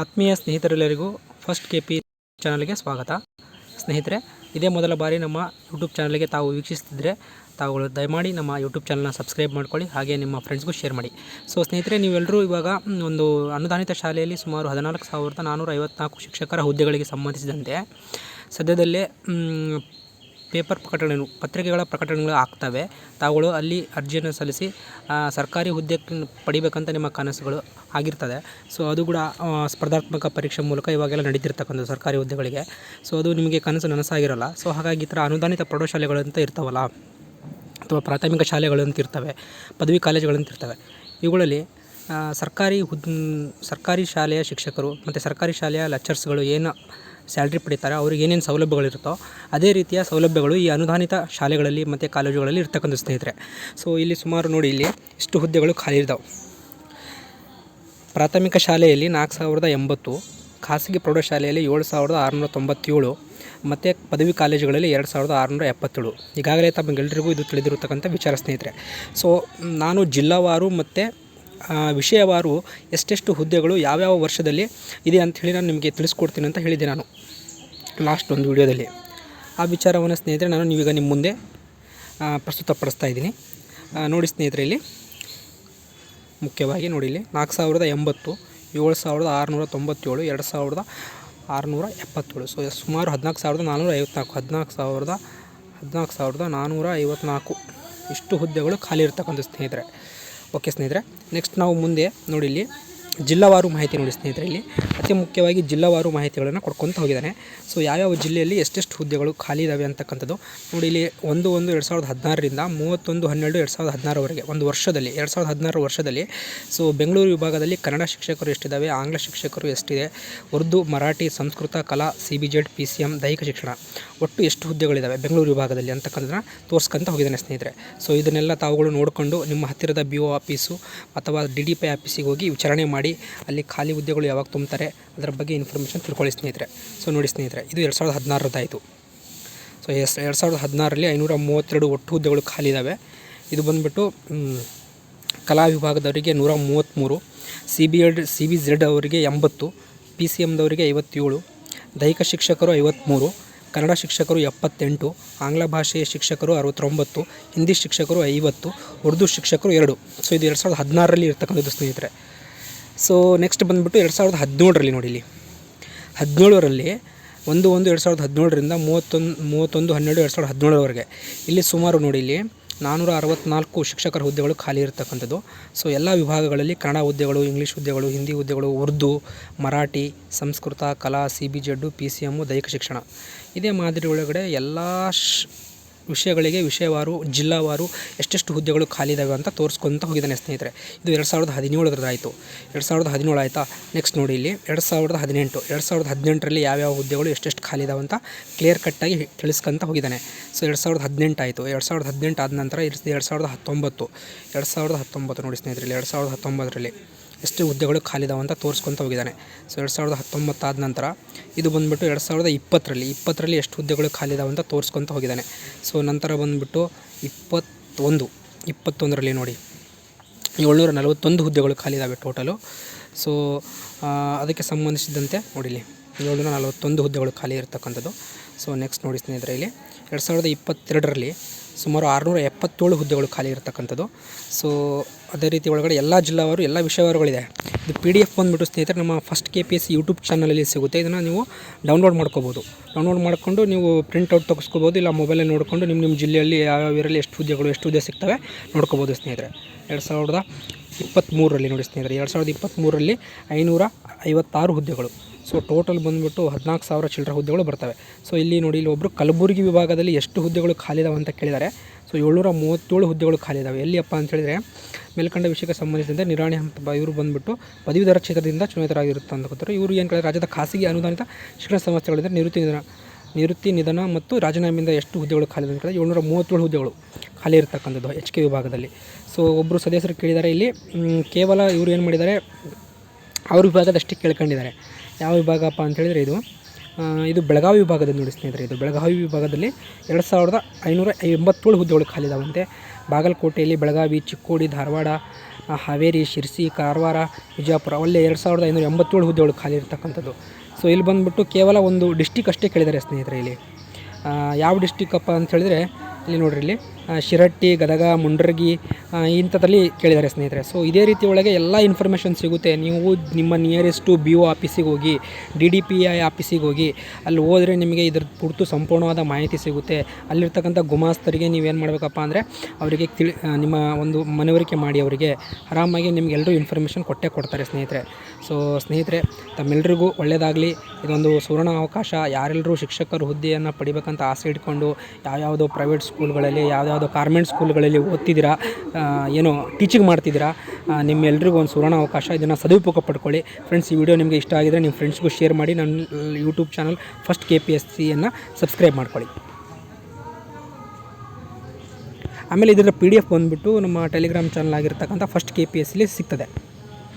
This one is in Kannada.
ಆತ್ಮೀಯ ಸ್ನೇಹಿತರೆಲ್ಲರಿಗೂ ಫಸ್ಟ್ ಕೆ ಪಿ ಚಾನಲ್ಗೆ ಸ್ವಾಗತ. ಸ್ನೇಹಿತರೆ, ಇದೇ ಮೊದಲ ಬಾರಿ ನಮ್ಮ ಯೂಟ್ಯೂಬ್ ಚಾನಲ್ಗೆ ತಾವು ವೀಕ್ಷಿಸ್ತಿದ್ರೆ ತಾವುಗಳು ದಯಮಾಡಿ ನಮ್ಮ ಯೂಟ್ಯೂಬ್ ಚಾನಲ್ನ ಸಬ್ಸ್ಕ್ರೈಬ್ ಮಾಡ್ಕೊಳ್ಳಿ, ಹಾಗೆ ನಿಮ್ಮ ಫ್ರೆಂಡ್ಸ್ಗೂ ಶೇರ್ ಮಾಡಿ. ಸೊ, ಸ್ನೇಹಿತರೆ, ನೀವೆಲ್ಲರೂ ಇವಾಗ ಒಂದು ಅನುದಾನಿತ ಶಾಲೆಯಲ್ಲಿ ಸುಮಾರು ಹದಿನಾಲ್ಕು ಸಾವಿರದ ನಾನ್ನೂರ ಐವತ್ನಾಲ್ಕು ಶಿಕ್ಷಕರ ಹುದ್ದೆಗಳಿಗೆ ಸಂಬಂಧಿಸಿದಂತೆ ಸದ್ಯದಲ್ಲೇ ಪೇಪರ್ ಪ್ರಕಟಣೆಗಳು, ಪತ್ರಿಕೆಗಳ ಪ್ರಕಟಣೆಗಳು ಆಗ್ತವೆ. ತಾವುಗಳು ಅಲ್ಲಿ ಅರ್ಜಿಯನ್ನು ಸಲ್ಲಿಸಿ ಸರ್ಕಾರಿ ಹುದ್ದೆ ಪಡಿಬೇಕಂತ ನಿಮ್ಮ ಕನಸುಗಳು ಆಗಿರ್ತದೆ. ಸೊ, ಅದು ಕೂಡ ಸ್ಪರ್ಧಾತ್ಮಕ ಪರೀಕ್ಷೆ ಮೂಲಕ ಇವಾಗೆಲ್ಲ ನಡೀತಿರ್ತಕ್ಕಂಥ ಸರ್ಕಾರಿ ಹುದ್ದೆಗಳಿಗೆ. ಸೊ, ಅದು ನಿಮಗೆ ಕನಸು ನನಸಾಗಿರೋಲ್ಲ. ಸೊ, ಹಾಗಾಗಿ ಈ ಥರ ಅನುದಾನಿತ ಅಂತ ಇರ್ತಾವಲ್ಲ, ಅಥವಾ ಪ್ರಾಥಮಿಕ ಶಾಲೆಗಳು ಅಂತ ಇರ್ತವೆ, ಪದವಿ ಕಾಲೇಜುಗಳು ಅಂತ ಇರ್ತವೆ, ಇವುಗಳಲ್ಲಿ ಸರ್ಕಾರಿ ಹುದ್, ಸರ್ಕಾರಿ ಶಾಲೆಯ ಶಿಕ್ಷಕರು ಮತ್ತು ಸರ್ಕಾರಿ ಶಾಲೆಯ ಲೆಕ್ಚರ್ಸ್ಗಳು ಏನು ಸ್ಯಾಲ್ರಿ ಪಡಿತಾರೆ, ಅವ್ರಿಗೆ ಏನೇನು ಸೌಲಭ್ಯಗಳಿರುತ್ತೋ ಅದೇ ರೀತಿಯ ಸೌಲಭ್ಯಗಳು ಈ ಅನುದಾನಿತ ಶಾಲೆಗಳಲ್ಲಿ ಮತ್ತು ಕಾಲೇಜುಗಳಲ್ಲಿ ಇರ್ತಕ್ಕಂಥ ಸ್ನೇಹಿತರೆ. ಸೊ ಇಲ್ಲಿ ಸುಮಾರು ನೋಡಿ ಇಲ್ಲಿ ಇಷ್ಟು ಹುದ್ದೆಗಳು ಖಾಲಿ ಇದ್ದಾವೆ ಪ್ರಾಥಮಿಕ ಶಾಲೆಯಲ್ಲಿ ನಾಲ್ಕು ಸಾವಿರದ ಎಂಬತ್ತು, ಖಾಸಗಿ ಪ್ರೌಢಶಾಲೆಯಲ್ಲಿ ಏಳು ಸಾವಿರದ ಆರುನೂರ ತೊಂಬತ್ತೇಳು ಮತ್ತು ಪದವಿ ಕಾಲೇಜುಗಳಲ್ಲಿ ಎರಡು ಸಾವಿರದ ಆರುನೂರ ಎಪ್ಪತ್ತೇಳು. ಈಗಾಗಲೇ ತಮಗೆಲ್ಲರಿಗೂ ಇದು ತಿಳಿದಿರತಕ್ಕಂಥ ವಿಚಾರ ಸ್ನೇಹಿತರೆ. ಸೊ ನಾನು ಜಿಲ್ಲಾವಾರು ಮತ್ತು ವಿಷಯವಾರು ಎಷ್ಟೆಷ್ಟು ಹುದ್ದೆಗಳು ಯಾವ್ಯಾವ ವರ್ಷದಲ್ಲಿ ಇದೆ ಅಂಥೇಳಿ ನಾನು ನಿಮಗೆ ತಿಳಿಸ್ಕೊಡ್ತೀನಿ ಅಂತ ಹೇಳಿದ್ದೆ ನಾನು ಲಾಸ್ಟ್ ಒಂದು ವಿಡಿಯೋದಲ್ಲಿ. ಆ ವಿಚಾರವನ್ನು ಸ್ನೇಹಿತರೆ ನಾನು ನೀವೀಗ ನಿಮ್ಮ ಮುಂದೆ ಪ್ರಸ್ತುತಪಡಿಸ್ತಾ ಇದ್ದೀನಿ. ನೋಡಿ ಸ್ನೇಹಿತರೆ ಇಲ್ಲಿ. ಮುಖ್ಯವಾಗಿ ನೋಡಿ ಇಲ್ಲಿ. ನಾಲ್ಕು ಸಾವಿರದ ಎಂಬತ್ತು, ಏಳು ಸಾವಿರದ ಆರುನೂರ ತೊಂಬತ್ತೇಳು, ಎರಡು ಸಾವಿರದ ಆರುನೂರ ಎಪ್ಪತ್ತೇಳು. ಸೊ ಸುಮಾರು ಹದಿನಾಲ್ಕು ಸಾವಿರದ ನಾನ್ನೂರ ಐವತ್ನಾಲ್ಕು, ಹದಿನಾಲ್ಕು ಸಾವಿರದ ಹದಿನಾಲ್ಕು ಸಾವಿರದ ನಾನ್ನೂರ ಐವತ್ನಾಲ್ಕು. ಇಷ್ಟು ಹುದ್ದೆಗಳು ಖಾಲಿ ಇರ್ತಕ್ಕಂಥ ಸ್ನೇಹಿತರೆ. ಓಕೆ ಸ್ನೇಹಿತರೆ ನೆಕ್ಸ್ಟ್ ನಾವು ಮುಂದೆ ನೋಡಿ ಇಲ್ಲಿ ಜಿಲ್ಲಾವಾರು ಮಾಹಿತಿ ನೋಡಿ ಸ್ನೇಹಿತರೆ ಇಲ್ಲಿ. ಅತಿ ಮುಖ್ಯವಾಗಿ ಜಿಲ್ಲಾವಾರು ಮಾಹಿತಿಗಳನ್ನು ಕೊಡ್ಕೊತ ಹೋಗಿದ್ದಾನೆ. ಸೊ ಯಾವ್ಯಾವ ಜಿಲ್ಲೆಯಲ್ಲಿ ಎಷ್ಟೆಷ್ಟು ಹುದ್ದೆಗಳು ಖಾಲಿ ಇದ್ದಾವೆ ಅಂತಕ್ಕಂಥದ್ದು. ನೋಡಿ ಇಲ್ಲಿ ಒಂದು ಒಂದು ಎರಡು ಸಾವಿರದ ಹದಿನಾರರಿಂದ ಮೂವತ್ತೊಂದು ಹನ್ನೆರಡು ಎರಡು ಸಾವಿರದ ಹದಿನಾರವರೆಗೆ, ಒಂದು ವರ್ಷದಲ್ಲಿ, ಎರಡು ಸಾವಿರದ ಹದಿನಾರು ವರ್ಷದಲ್ಲಿ. ಸೊ ಬೆಂಗಳೂರು ವಿಭಾಗದಲ್ಲಿ ಕನ್ನಡ ಶಿಕ್ಷಕರು ಎಷ್ಟಿದ್ದಾವೆ ಆಂಗ್ಲ ಶಿಕ್ಷಕರು ಎಷ್ಟಿದೆ, ಉರ್ದು, ಮರಾಠಿ, ಸಂಸ್ಕೃತ, ಕಲಾ, C B Z P C M ದೈಹಿಕ ಶಿಕ್ಷಣ. ಒಟ್ಟು ಎಷ್ಟು ಹುದ್ದೆಗಳಿದ್ದಾವೆ ಬೆಂಗಳೂರು ವಿಭಾಗದಲ್ಲಿ ಅಂತಕ್ಕಂಥದ್ದನ್ನ ತೋರಿಸ್ಕೊಂತ ಹೋಗಿದ್ದಾನೆ ಸ್ನೇಹಿತರೆ. ಸೊ ಇದನ್ನೆಲ್ಲ ತಾವುಗಳು ನೋಡಿಕೊಂಡು ನಿಮ್ಮ ಹತ್ತಿರದ ಬಿ ಒ ಆಫೀಸು ಅಥವಾ ಡಿ ಡಿ ಪಿ ಆಫೀಸಿಗೆ ಹೋಗಿ ವಿಚಾರಣೆ ಮಾಡಿ ಅಲ್ಲಿ ಖಾಲಿ ಹುದ್ದೆಗಳು ಯಾವಾಗ ತುಂಬ್ತಾರೆ ಅದರ ಬಗ್ಗೆ ಇನ್ಫಾರ್ಮೇಷನ್ ತಿಳ್ಕೊಳ್ಳಿ ಸ್ನೇಹಿತರೆ. ಸೊ ನೋಡಿ ಸ್ನೇಹಿತರೆ, ಇದು ಎರಡು ಸಾವಿರದ ಹದಿನಾರರದ್ದಾಯಿತು. ಸೊ ಎಸ್, ಎರಡು ಸಾವಿರದ ಹದಿನಾರರಲ್ಲಿ ಐನೂರ ಮೂವತ್ತೆರಡು ಒಟ್ಟು ಹುದ್ದೆಗಳು ಖಾಲಿ ಇದ್ದಾವೆ ಇದು ಬಂದುಬಿಟ್ಟು ಕಲಾ ವಿಭಾಗದವರಿಗೆ ನೂರ ಮೂವತ್ತ್ಮೂರು C B Ed C B Z ಅವರಿಗೆ ಎಂಬತ್ತು ಪಿ ಸಿ ಎಮ್ದವರಿಗೆ ಐವತ್ತೇಳು, ದೈಹಿಕ ಶಿಕ್ಷಕರು ಐವತ್ತ್ಮೂರು, ಕನ್ನಡ ಶಿಕ್ಷಕರು ಎಪ್ಪತ್ತೆಂಟು, ಆಂಗ್ಲ ಭಾಷೆಯ ಶಿಕ್ಷಕರು ಅರವತ್ತೊಂಬತ್ತು, ಹಿಂದಿ ಶಿಕ್ಷಕರು ಐವತ್ತು, ಉರ್ದು ಶಿಕ್ಷಕರು ಎರಡು. ಸೊ ಇದು ಎರಡು ಸಾವಿರದ ಹದಿನಾರರಲ್ಲಿ ಇರ್ತಕ್ಕಂಥದ್ದು ಸ್ನೇಹಿತರೆ. ಸೊ ನೆಕ್ಸ್ಟ್ ಬಂದುಬಿಟ್ಟು ಎರಡು ಸಾವಿರದ ಹದಿನೇಳರಲ್ಲಿ ನೋಡಿ ಇಲ್ಲಿ. ಹದಿನೇಳರಲ್ಲಿ ಒಂದು ಒಂದು ಎರಡು ಸಾವಿರದ ಹದಿನೇಳರಿಂದ ಮೂವತ್ತೊಂದು ಮೂವತ್ತೊಂದು, ಹನ್ನೆರಡು ಎರಡು ಸಾವಿರದ ಹದಿನೇಳರವರೆಗೆ. ಇಲ್ಲಿ ಸುಮಾರು ನೋಡಿ ಇಲ್ಲಿ ನಾನ್ನೂರ ಅರವತ್ತ್ನಾಲ್ಕು ಶಿಕ್ಷಕರ ಹುದ್ದೆಗಳು ಖಾಲಿ ಇರತಕ್ಕಂಥದ್ದು. ಸೊ ಎಲ್ಲ ವಿಭಾಗಗಳಲ್ಲಿ ಕನ್ನಡ ಹುದ್ದೆಗಳು, ಇಂಗ್ಲೀಷ್ ಹುದ್ದೆಗಳು, ಹಿಂದಿ ಹುದ್ದೆಗಳು, ಉರ್ದು, ಮರಾಠಿ, ಸಂಸ್ಕೃತ, ಕಲಾ, C B Z P C M ದೈಹಿಕ ಶಿಕ್ಷಣ. ಇದೇ ಮಾದರಿ ಒಳಗಡೆ ಎಲ್ಲ ವಿಷಯಗಳಿಗೆ ವಿಷಯವಾರು, ಜಿಲ್ಲಾವಾರು ಎಷ್ಟೆಷ್ಟು ಹುದ್ದೆಗಳು ಖಾಲಿ ಇದ್ದಾವೆ ಅಂತ ತೋರಿಸ್ಕೊಂತ ಹೋಗಿದ್ದಾನೆ ಸ್ನೇಹಿತರೆ. ಇದು ಎರಡು ಸಾವಿರದ ಹದಿನೇಳರದ್ದಾಯಿತು ಎರಡು ಸಾವಿರದ ಹದಿನೇಳು ಆಯಿತಾ? ನೆಕ್ಸ್ಟ್ ನೋಡಿ ಇಲ್ಲಿ. ಎರಡು ಸಾವಿರದ ಹದಿನೆಂಟು. ಎರಡು ಸಾವಿರದ ಹದಿನೆಂಟರಲ್ಲಿ ಯಾವ್ಯಾವ ಹುದ್ದೆಗಳು ಎಷ್ಟೆಷ್ಟು ಖಾಲಿ ಇದಾವೆ ಅಂತ ಕ್ಲಿಯರ್ ಕಟ್ಟಾಗಿ ತಿಳಿಸ್ಕೊಂತ ಹೋಗಿದ್ದಾನೆ. ಸೊ ಎರಡು ಸಾವಿರದ ಹದಿನೆಂಟು ಆಯಿತು. ಎರಡು ಸಾವಿರದ ಹದಿನೆಂಟು ಆದ ನಂತರ ಎರಡು ಸಾವಿರದ ಹತ್ತೊಂಬತ್ತು. ಎರಡು ಸಾವಿರದ ಹತ್ತೊಂಬತ್ತು ನೋಡಿ ಸ್ನೇಹಿತರೆ ಎರಡು ಸಾವಿರದ ಹತ್ತೊಂಬತ್ತರಲ್ಲಿ. ಎಷ್ಟು ಹುದ್ದೆಗಳು ಖಾಲಿದಾವೆ ಅಂತ ತೋರಿಸ್ಕೊಂತ ಹೋಗಿದ್ದಾನೆ. ಸೊ, ಎರಡು ಸಾವಿರದ ಹತ್ತೊಂಬತ್ತಾದ ನಂತರ ಇದು ಬಂದುಬಿಟ್ಟು ಎರಡು ಸಾವಿರದ ಇಪ್ಪತ್ತರಲ್ಲಿ ಇಪ್ಪತ್ತರಲ್ಲಿ ಎಷ್ಟು ಹುದ್ದೆಗಳು ಖಾಲಿದಾವೆ ಅಂತ ತೋರಿಸ್ಕೊತ ಹೋಗಿದ್ದಾನೆ. ಸೊ, ನಂತರ ಬಂದುಬಿಟ್ಟು ಇಪ್ಪತ್ತೊಂದು, ಇಪ್ಪತ್ತೊಂದರಲ್ಲಿ ನೋಡಿ. ಏಳ್ನೂರ ನಲವತ್ತೊಂದು ಹುದ್ದೆಗಳು ಖಾಲಿ ಇದಾವೆ ಟೋಟಲು. ಸೊ ಅದಕ್ಕೆ ಸಂಬಂಧಿಸಿದಂತೆ ನೋಡಿಲಿ ಏಳ್ನೂರ ನಲವತ್ತೊಂದು ಹುದ್ದೆಗಳು ಖಾಲಿ ಇರತಕ್ಕಂಥದ್ದು. ಸೊ, ನೆಕ್ಸ್ಟ್ ನೋಡಿ ಸ್ನೇಹಿತರೆ ಇಲ್ಲಿ, ಎರಡು ಸಾವಿರದ ಇಪ್ಪತ್ತೆರಡರಲ್ಲಿ ಸುಮಾರು ಆರುನೂರ ಎಪ್ಪತ್ತೇಳು ಹುದ್ದೆಗಳು ಖಾಲಿ ಇರತಕ್ಕಂಥದ್ದು. ಸೊ ಅದೇ ರೀತಿ ಒಳಗಡೆ ಎಲ್ಲ ಜಿಲ್ಲಾವಾರು, ಎಲ್ಲ ವಿಷಯವಾರುಗಳಿದೆ. ಇದು ಪಿ ಡಿ ಎಫ್ ಬಂದುಬಿಟ್ಟು ಸ್ನೇಹಿತರೆ, ನಮ್ಮ first K P S YouTube ಚಾನಲಲ್ಲಿ ಸಿಗುತ್ತೆ. ಇದನ್ನು ನೀವು ಡೌನ್ಲೋಡ್ ಮಾಡ್ಕೋಬೋದು. ಡೌನ್ಲೋಡ್ ಮಾಡ್ಕೊಂಡು ನೀವು ಪ್ರಿಂಟೌಟ್ ತೆಗೆಸ್ಕೋಬೋದು, ಇಲ್ಲ ಮೊಬೈಲಲ್ಲಿ ನೋಡಿಕೊಂಡು ನಿಮ್ಮ ನಿಮ್ಮ ಜಿಲ್ಲೆಯಲ್ಲಿ ಯಾವ ಊರಲ್ಲಿ ಎಷ್ಟು ಹುದ್ದೆಗಳು, ಎಷ್ಟು ಹುದ್ದೆ ಸಿಗ್ತವೆ ನೋಡ್ಕೋಬೋದು ಸ್ನೇಹಿತರೆ. ಎರಡು ಸಾವಿರದ ಇಪ್ಪತ್ತ್ಮೂರರಲ್ಲಿ ನೋಡಿ ಸ್ನೇಹಿತರೆ, ಎರಡು ಸಾವಿರದ ಇಪ್ಪತ್ತ್ಮೂರರಲ್ಲಿ ಐನೂರ ಐವತ್ತಾರು ಹುದ್ದೆಗಳು. ಸೊ ಟೋಟಲ್ ಬಂದುಬಿಟ್ಟು ಹದಿನಾಲ್ಕು ಸಾವಿರ ಚಿಲ್ಲರೆ ಹುದ್ದೆಗಳು ಬರ್ತವೆ. ಸೊ ಇಲ್ಲಿ ನೋಡಿ, ಇಲ್ಲಿ ಒಬ್ಬರು ಕಲಬುರಗಿ ವಿಭಾಗದಲ್ಲಿ ಎಷ್ಟು ಹುದ್ದೆಗಳು ಖಾಲಿ ಇದಾವೆ ಅಂತ ಕೇಳಿದ್ದಾರೆ. ಸೊ ಏಳ್ನೂರ ಮೂವತ್ತೇಳು ಹುದ್ದೆಗಳು ಖಾಲಿ ಇದಾವೆ. ಎಲ್ಲಿಯಪ್ಪ ಅಂತ ಹೇಳಿದರೆ, ಮೇಲ್ಕಂಡ ವಿಷಯಕ್ಕೆ ಸಂಬಂಧಿಸಿದಂತೆ ನಿರಾಣಿ ಹಂತ ಇವರು ಬಂದುಬಿಟ್ಟು ಪದವೀಧರ ಕ್ಷೇತ್ರದಿಂದ ಚುನಾಯಿತರಾಗಿರುತ್ತೆ ಅಂತ ಗೊತ್ತಾರೆ ಇವರು ಏನು ಕೇಳಿದ್ರೆ, ರಾಜ್ಯದ ಖಾಸಗಿ ಅನುದಾನಿತ ಶಿಕ್ಷಣ ಸಂಸ್ಥೆಗಳಿಂದ ನಿವೃತ್ತಿ ನಿಧನ ನಿವೃತ್ತಿ ನಿಧನ ಮತ್ತು ರಾಜೀನಾಮೆಯಿಂದ ಎಷ್ಟು ಹುದ್ದೆಗಳು ಖಾಲಿ ಅಂತ ಕೇಳಿದ್ರೆ, ಏಳ್ನೂರ ಮೂವತ್ತೇಳು ಹುದ್ದೆಗಳು ಖಾಲಿ ಇರತಕ್ಕಂಥದ್ದು ಎಚ್ ಕೆ ವಿಭಾಗದಲ್ಲಿ. ಸೊ ಒಬ್ಬರು ಸದಸ್ಯರು ಕೇಳಿದ್ದಾರೆ, ಇಲ್ಲಿ ಕೇವಲ ಇವರು ಏನು ಮಾಡಿದ್ದಾರೆ, ಅವ್ರ ವಿಭಾಗದಷ್ಟೇ ಕೇಳ್ಕೊಂಡಿದ್ದಾರೆ. ಯಾವ ವಿಭಾಗಪ್ಪ ಅಂತ ಹೇಳಿದರೆ ಇದು ಇದು ಬೆಳಗಾವಿ ವಿಭಾಗದಲ್ಲಿ ನೋಡಿ ಸ್ನೇಹಿತರೆ, ಇದು ಬೆಳಗಾವಿ ವಿಭಾಗದಲ್ಲಿ ಎರಡು ಸಾವಿರದ ಐನೂರ ಎಂಬತ್ತೇಳು ಹುದ್ದೆಗಳು ಖಾಲಿ ಇದಾವಂತೆ ಬಾಗಲಕೋಟೆಯಲ್ಲಿ ಬೆಳಗಾವಿ, ಚಿಕ್ಕೋಡಿ, ಧಾರವಾಡ ಹಾವೇರಿ, ಶಿರ್ಸಿ, ಕಾರವಾರ, ವಿಜಯಪುರ, ಒಳ್ಳೆ ಎರಡು ಸಾವಿರದ ಐನೂರ ಎಂಬತ್ತೇಳು ಹುದ್ದೆಗಳು ಖಾಲಿ ಇರ್ತಕ್ಕಂಥದ್ದು ಸೊ ಇಲ್ಲಿ ಬಂದುಬಿಟ್ಟು ಕೇವಲ ಒಂದು ಡಿಸ್ಟಿಕ್ ಅಷ್ಟೇ ಕೇಳಿದ್ದಾರೆ ಸ್ನೇಹಿತರೆ ಇಲ್ಲಿ. ಯಾವ ಡಿಸ್ಟಿಕ್ ಅಪ್ಪ ಅಂತ ಹೇಳಿದರೆ ಇಲ್ಲಿ ನೋಡ್ರಿ ಇಲ್ಲಿ. ಶಿರಟ್ಟಿ, ಗದಗ, ಮುಂಡ್ರಗಿ ಇಂಥದ್ರಲ್ಲಿ ಕೇಳಿದ್ದಾರೆ ಸ್ನೇಹಿತರೆ. ಸೊ ಇದೇ ರೀತಿ ಒಳಗೆ ಎಲ್ಲ ಇನ್ಫಾರ್ಮೇಷನ್ ಸಿಗುತ್ತೆ. ನೀವು ನಿಮ್ಮ ನಿಯರೆಸ್ಟು ಬಿ ಒ ಆಫೀಸಿಗೆ ಹೋಗಿ ಡಿ ಡಿ ಪಿ ಐ ಆಫೀಸಿಗೆ ಹೋಗಿ, ಅಲ್ಲಿ ಹೋದರೆ ನಿಮಗೆ ಇದ್ರ ಕುರಿತು ಸಂಪೂರ್ಣವಾದ ಮಾಹಿತಿ ಸಿಗುತ್ತೆ. ಅಲ್ಲಿರ್ತಕ್ಕಂಥ ಗುಮಾಸ್ತರಿಗೆ ನೀವೇನು ಮಾಡಬೇಕಪ್ಪ ಅಂದರೆ, ಅವರಿಗೆ ತಿಳಿ ನಿಮ್ಮ ಒಂದು ಮನವರಿಕೆ ಮಾಡಿ ಅವರಿಗೆ. ಆರಾಮಾಗಿ ನಿಮಗೆಲ್ಲರೂ ಇನ್ಫಾರ್ಮೇಷನ್ ಕೊಟ್ಟೇ ಕೊಡ್ತಾರೆ ಸ್ನೇಹಿತರೆ. ಸೊ ಸ್ನೇಹಿತರೆ ತಮ್ಮೆಲ್ಲರಿಗೂ ಒಳ್ಳೆಯದಾಗಲಿ ಇದೊಂದು ಸುವರ್ಣ ಅವಕಾಶ. ಯಾರೆಲ್ಲರೂ ಶಿಕ್ಷಕರು ಹುದ್ದೆಯನ್ನು ಪಡಿಬೇಕಂತ ಆಸೆ ಇಟ್ಕೊಂಡು, ಯಾವ್ಯಾವುದೋ ಪ್ರೈವೇಟ್ ಸ್ಕೂಲ್ಗಳಲ್ಲಿ ಯಾವ್ಯಾವುದೋ ಕಾರ್ಮೆಂಟ್ ಸ್ಕೂಲ್ಗಳಲ್ಲಿ ಓದ್ತಿದ್ದೀರಾ ಏನು ಟೀಚಿಂಗ್ ಮಾಡ್ತಿದ್ದೀರಾ ನಿಮ್ಮೆಲ್ಲರಿಗೂ ಒಂದು ಸುವರ್ಣ ಅವಕಾಶ. ಇದನ್ನು ಸದುಪಯೋಗ ಪಡ್ಕೊಳ್ಳಿ. ಫ್ರೆಂಡ್ಸ್ ಈ ವಿಡಿಯೋ ನಿಮಗೆ ಇಷ್ಟ ಆಗಿದರೆ ನಿಮ್ಮ ಫ್ರೆಂಡ್ಸ್ಗೂ ಶೇರ್ ಮಾಡಿ. ನನ್ನ YouTube channel first K P S ಸಿಯನ್ನು subscribe ಮಾಡ್ಕೊಳ್ಳಿ. ಆಮೇಲೆ ಇದರ ಪಿ ಡಿ ಎಫ್ ಬಂದುಬಿಟ್ಟು ನಮ್ಮ ಟೆಲಿಗ್ರಾಮ್ ಚಾನಲ್ ಆಗಿರ್ತಕ್ಕಂಥ ಫಸ್ಟ್ ಕೆ ಪಿ ಎಸ್ ಸಿಲಿ ಸಿಗ್ತದೆ.